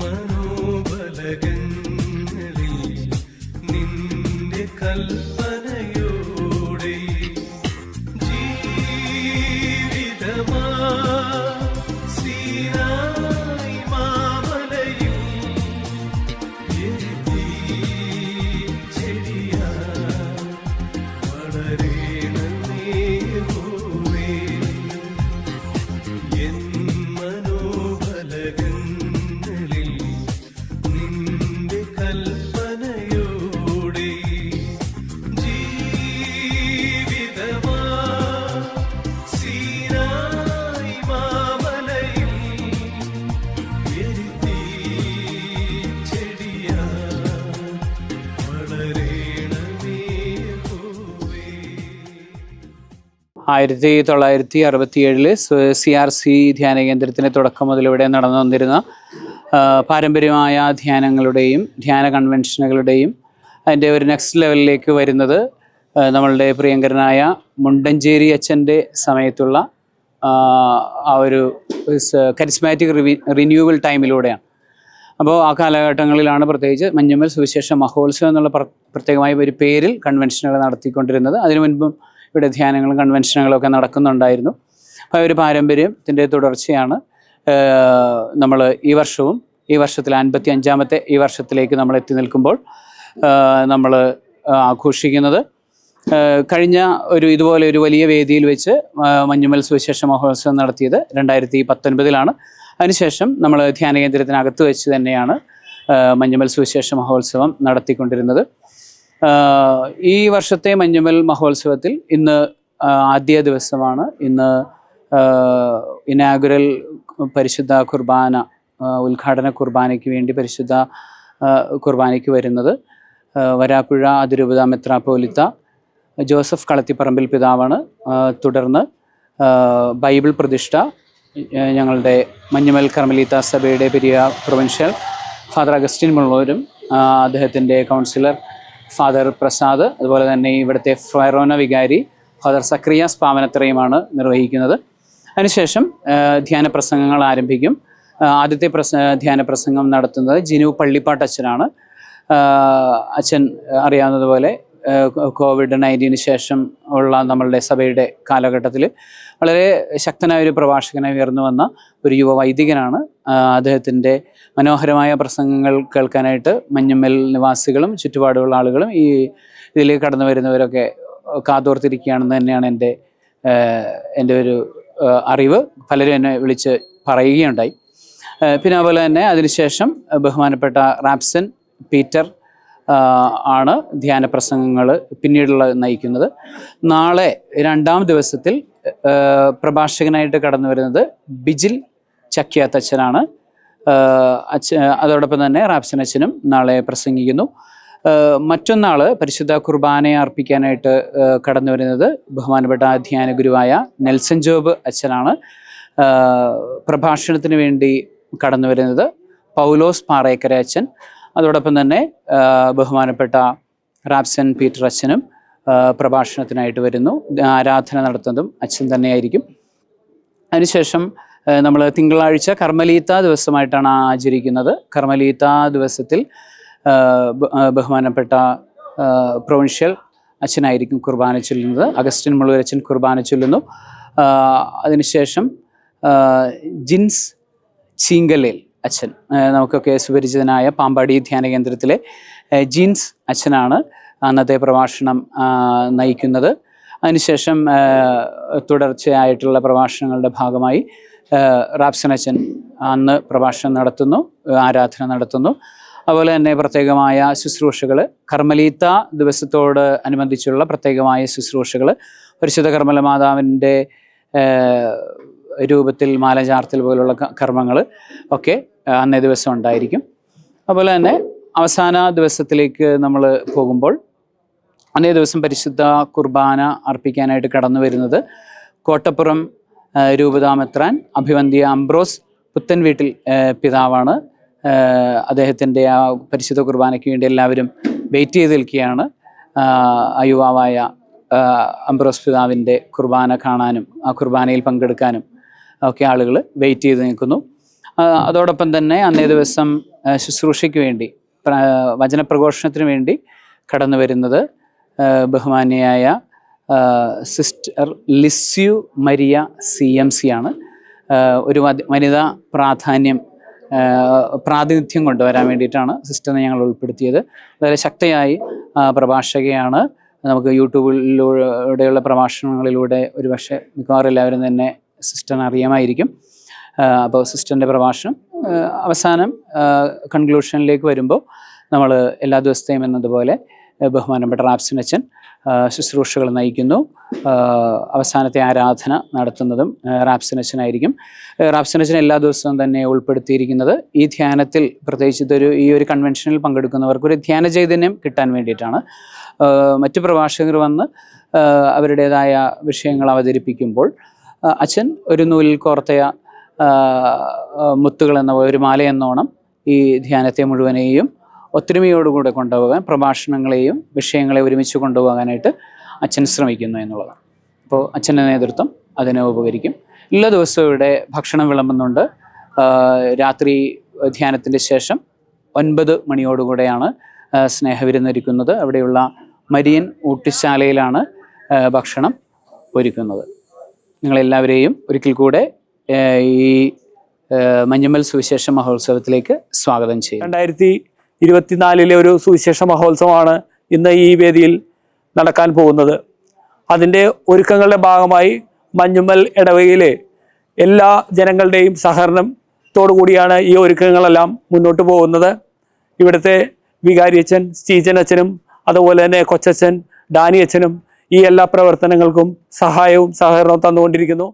മനോബലകങ്ങളിൽ നിന്റെ കൽപ്പനയോടെ ആയിരത്തി തൊള്ളായിരത്തി അറുപത്തി ഏഴിൽ സി ആർ സി ധ്യാന കേന്ദ്രത്തിന് തുടക്കം മുതൽ ഇവിടെ നടന്നു വന്നിരുന്ന പാരമ്പര്യമായ ധ്യാനങ്ങളുടെയും ധ്യാന കൺവെൻഷനുകളുടെയും അതിന്റെ ഒരു നെക്സ്റ്റ് ലെവലിലേക്ക് വരുന്നത് നമ്മളുടെ പ്രിയങ്കരനായ മുണ്ടഞ്ചേരി അച്ഛന്റെ സമയത്തുള്ള ആ, ഒരു കരിസ്മാറ്റിക് റിവി റിന്യൂവൽ ടൈമിലൂടെയാണ് അപ്പോൾ ആ കാലഘട്ടങ്ങളിലാണ് പ്രത്യേകിച്ച് മഞ്ഞമ്മൽ സുവിശേഷ മഹോത്സവം എന്നുള്ള പ്ര- പ്രത്യേകമായ ഒരു പേരിൽ കൺവെൻഷനുകൾ നടത്തിക്കൊണ്ടിരുന്നത്. അതിനു മുൻപും ഇവിടെ ധ്യാനങ്ങളും കൺവെൻഷനുകളും ഒക്കെ നടക്കുന്നുണ്ടായിരുന്നു. അപ്പോൾ ഒരു പാരമ്പര്യത്തിന്റെ തുടർച്ചയാണ് നമ്മൾ ഈ വർഷവും ഈ വർഷത്തിൽ അൻപത്തി അഞ്ചാമത്തെ ഈ വർഷത്തിലേക്ക് നമ്മൾ എത്തി നിൽക്കുമ്പോൾ നമ്മൾ ആഘോഷിക്കുന്നത്. കഴിഞ്ഞ ഒരു ഇതുപോലെ ഒരു വലിയ വേദിയിൽ വെച്ച് മഞ്ഞുമൽ സുവിശേഷ മഹോത്സവം നടത്തിയത് രണ്ടായിരത്തി പത്തൊൻപതിലാണ് അതിനുശേഷം നമ്മൾ ധ്യാന കേന്ദ്രത്തിനകത്ത് വെച്ച് തന്നെയാണ് മഞ്ഞുമൽ സുവിശേഷ മഹോത്സവം നടത്തിക്കൊണ്ടിരുന്നത്. ഈ വർഷത്തെ മഞ്ഞുമൽ മഹോത്സവത്തിൽ ഇന്ന് ആദ്യ ദിവസമാണ്. ഇന്ന് ഇനാഗുരൽ പരിശുദ്ധ കുർബാന ഉദ്ഘാടന കുർബാനയ്ക്ക് വേണ്ടി പരിശുദ്ധ കുർബാനയ്ക്ക് വരുന്നത്. വരാപ്പുഴ അതിരൂപത മെത്രാപ്പോലിത്ത ജോസഫ് കളത്തിപ്പറമ്പിൽ പിതാവാണ്. തുടർന്ന് ബൈബിൾ പ്രതിഷ്ഠ ഞങ്ങളുടെ മഞ്ഞുമൽ കർമ്മലീത്ത സഭയുടെ പെരിയ പ്രൊവിൻഷ്യൽ ഫാദർ അഗസ്റ്റിൻ മുള്ളൂരും അദ്ദേഹത്തിന്റെ കൗൺസിലർ ഫാദർ പ്രസാദ് അതുപോലെ തന്നെ ഇവിടുത്തെ ഫൈറോന വികാരി ഫാദർ സക്രിയ സ്ഥാപനത്രയുമാണ് നിർവഹിക്കുന്നത്. അതിനുശേഷം ധ്യാന പ്രസംഗങ്ങൾ ആരംഭിക്കും. ആദ്യത്തെ പ്രസ ധ്യാന പ്രസംഗം നടത്തുന്നത് ജിനു പള്ളിപ്പാട്ട് അച്ഛനാണ്. അച്ഛൻ അറിയാവുന്നതുപോലെ കോവിഡ് നയന്റീന് ശേഷം ഉള്ള നമ്മളുടെ സഭയുടെ കാലഘട്ടത്തിൽ വളരെ ശക്തനായ ഒരു പ്രഭാഷകനായി ഉയർന്നു വന്ന ഒരു യുവ വൈദികനാണ്. അദ്ദേഹത്തിന്റെ മനോഹരമായ പ്രസംഗങ്ങൾ കേൾക്കാനായിട്ട് മഞ്ഞമ്മൽ നിവാസികളും ചുറ്റുപാടുള്ള ആളുകളും ഈ ഇതിലേക്ക് കടന്നു വരുന്നവരൊക്കെ കാതോർത്തിരിക്കുകയാണെന്ന് തന്നെയാണ് എന്റെ എന്റെ ഒരു അറിവ്. പലരും എന്നെ വിളിച്ച് പറയുകയുണ്ടായി. പിന്നെ അതുപോലെ തന്നെ അതിനുശേഷം ബഹുമാനപ്പെട്ട റാപ്സൻ പീറ്റർ ആണ് ധ്യാന പ്രസംഗങ്ങൾ പിന്നീടുള്ള നയിക്കുന്നത്. നാളെ രണ്ടാം ദിവസത്തിൽ പ്രഭാഷകനായിട്ട് കടന്നു വരുന്നത് ബിജിൽ ചക്കിയാത്തച്ഛനാണ് അച്ഛനാണ് അച്ഛ അതോടൊപ്പം തന്നെ റാപ്സൻ അച്ഛനും നാളെ പ്രസംഗിക്കുന്നു. മറ്റൊന്നാൾ പരിശുദ്ധ കുർബാനയെ അർപ്പിക്കാനായിട്ട് കടന്നു വരുന്നത് ബഹുമാനപ്പെട്ട ധ്യാന ഗുരുവായ നെൽസൺ ജോബ് അച്ഛനാണ്. പ്രഭാഷണത്തിന് വേണ്ടി കടന്നു വരുന്നത് പൗലോസ് പാറേക്കര അച്ഛൻ. അതോടൊപ്പം തന്നെ ബഹുമാനപ്പെട്ട റാപ്സൻ പീറ്റർ അച്ഛനും പ്രഭാഷണത്തിനായിട്ട് വരുന്നു. ആരാധന നടത്തുന്നതും അച്ഛൻ തന്നെയായിരിക്കും. അതിനുശേഷം നമ്മൾ തിങ്കളാഴ്ച കർമ്മലീത്ത ദിവസമായിട്ടാണ് ആചരിക്കുന്നത്. കർമ്മലീത്ത ദിവസത്തിൽ ബഹുമാനപ്പെട്ട പ്രൊവിൻഷ്യൽ അച്ഛനായിരിക്കും കുർബാന ചൊല്ലുന്നത്. അഗസ്റ്റിൻ മുള്ളൂരച്ഛൻ കുർബാന ചൊല്ലുന്നു. അതിനുശേഷം ജിൻസ് ചീങ്കലേൽ അച്ഛൻ നമുക്കൊക്കെ സുപരിചിതനായ പാമ്പാടി ധ്യാന കേന്ദ്രത്തിലെ ജീൻസ് അച്ഛനാണ്. അന്നത്തെ പ്രഭാഷണം നയിക്കുന്നത്. അതിനുശേഷം തുടർച്ചയായിട്ടുള്ള പ്രഭാഷണങ്ങളുടെ ഭാഗമായി റാപ്സനച്ചൻ അന്ന് പ്രഭാഷണം നടത്തുന്നു ആരാധന നടത്തുന്നു. അതുപോലെ തന്നെ പ്രത്യേകമായ ശുശ്രൂഷകൾ കർമ്മലീത്ത ദിവസത്തോട് അനുബന്ധിച്ചുള്ള പ്രത്യേകമായ ശുശ്രൂഷകൾ പരിശുദ്ധ കർമ്മല മാതാവിന്റെ രൂപത്തിൽ മാലചാർത്തൽ പോലുള്ള കർമ്മങ്ങൾ ഒക്കെ അന്നേ ദിവസം ഉണ്ടായിരിക്കും. അതുപോലെ തന്നെ അവസാന ദിവസത്തിലേക്ക് നമ്മൾ പോകുമ്പോൾ അന്നേ ദിവസം പരിശുദ്ധ കുർബാന അർപ്പിക്കാനായിട്ട് കടന്നു വരുന്നത് കോട്ടപ്പുറം രൂപതാമെത്രാൻ അഭിവന്ധ്യ അംബ്രോസ് പുത്തൻ വീട്ടിൽ പിതാവാണ്. അദ്ദേഹത്തിന്റെ ആ പരിശുദ്ധ കുർബാനയ്ക്ക് വേണ്ടി എല്ലാവരും വെയിറ്റ് ചെയ്ത് നിൽക്കുകയാണ്. യുവാവായ അംബ്രോസ് പിതാവിന്റെ കുർബാന കാണാനും ആ കുർബാനയിൽ പങ്കെടുക്കാനും ഒക്കെ ആളുകൾ വെയിറ്റ് ചെയ്ത് നിൽക്കുന്നു. അതോടൊപ്പം തന്നെ അന്നേ ദിവസം ശുശ്രൂഷയ്ക്ക് വേണ്ടി വചനപ്രഘോഷണത്തിന് വേണ്ടി കടന്നു വരുന്നത് ബഹുമാന്യയായ sister Lisieux Maria C M C ആണ്. ഒരു വനിതാ പ്രാധാന്യം പ്രാതിനിധ്യം കൊണ്ടുവരാൻ വേണ്ടിയിട്ടാണ് സിസ്റ്ററിനെ ഞങ്ങൾ ഉൾപ്പെടുത്തിയത്. വളരെ ശക്തയായി പ്രഭാഷകയാണ്. നമുക്ക് യൂട്യൂബിലൂടെയുള്ള പ്രഭാഷണങ്ങളിലൂടെ ഒരുപക്ഷെ മിക്കവാറും എല്ലാവരും തന്നെ സിസ്റ്ററിനെ അറിയാമായിരിക്കും. അപ്പോൾ സിസ്റ്ററിന്റെ പ്രഭാഷണം അവസാനം കൺക്ലൂഷനിലേക്ക് വരുമ്പോൾ നമ്മൾ എല്ലാ ദിവസത്തെയും എന്നതുപോലെ ബഹുമാനപ്പെട്ട റാപ്സിനച്ചൻ ശുശ്രൂഷകൾ നയിക്കുന്നു. അവസാനത്തെ ആരാധന നടത്തുന്നതും റാപ്സിനച്ചനായിരിക്കും റാപ്സിനച്ചൻ എല്ലാ ദിവസവും തന്നെ ഉൾപ്പെടുത്തിയിരിക്കുന്നത് ഈ ധ്യാനത്തിൽ പ്രത്യേകിച്ച് ഇതൊരു ഈ ഒരു കൺവെൻഷനിൽ പങ്കെടുക്കുന്നവർക്ക് ഒരു ധ്യാന ചൈതന്യം കിട്ടാൻ വേണ്ടിയിട്ടാണ്. മറ്റു പ്രഭാഷകർ വന്ന് അവരുടേതായ വിഷയങ്ങൾ അവതരിപ്പിക്കുമ്പോൾ അച്ഛൻ ഒരു നൂലിൽ കോർത്തയ മുത്തുകൾ എന്ന ഒരു മാലയെന്നോണം ഈ ധ്യാനത്തെ മുഴുവനെയും ഒത്തൊരുമയോടുകൂടെ കൊണ്ടുപോകാൻ പ്രഭാഷണങ്ങളെയും വിഷയങ്ങളെ ഒരുമിച്ച് കൊണ്ടുപോകാനായിട്ട് അച്ഛൻ ശ്രമിക്കുന്നു എന്നുള്ളതാണ്. അപ്പോൾ അച്ഛന്റെ നേതൃത്വം അതിനെ ഉപകരിക്കും. എല്ലാ ദിവസവും ഇവിടെ ഭക്ഷണം വിളമ്പുന്നുണ്ട്. രാത്രി ധ്യാനത്തിന്റെ ശേഷം ഒൻപത് മണിയോടുകൂടെയാണ് സ്നേഹവിരുന്നൊരുക്കുന്നത്. അവിടെയുള്ള മരിയൻ ഊട്ടിശാലയിലാണ് ഭക്ഷണം ഒരുക്കുന്നത്. നിങ്ങളെല്ലാവരെയും ഒരിക്കൽ കൂടെ ഈ മഞ്ഞമ്മൽ സുവിശേഷ മഹോത്സവത്തിലേക്ക് സ്വാഗതം ചെയ്യും രണ്ടായിരത്തി ഇരുപത്തിനാലിലെ ഒരു സുവിശേഷ മഹോത്സവമാണ് ഇന്ന് ഈ വേദിയിൽ നടക്കാൻ പോകുന്നത്. അതിന്റെ ഒരുക്കങ്ങളുടെ ഭാഗമായി മഞ്ഞുമ്മൽ ഇടവകയിലെ എല്ലാ ജനങ്ങളുടെയും സഹകരണത്തോടു കൂടിയാണ് ഈ ഒരുക്കങ്ങളെല്ലാം മുന്നോട്ട് പോകുന്നത്. ഇവിടുത്തെ വികാരിയച്ഛൻ സ്റ്റീജൻ അച്ഛനും അതുപോലെ തന്നെ കൊച്ചച്ഛൻ ഡാനി അച്ഛനും ഈ എല്ലാ പ്രവർത്തനങ്ങൾക്കും സഹായവും സഹകരണവും തന്നുകൊണ്ടിരിക്കുന്നു.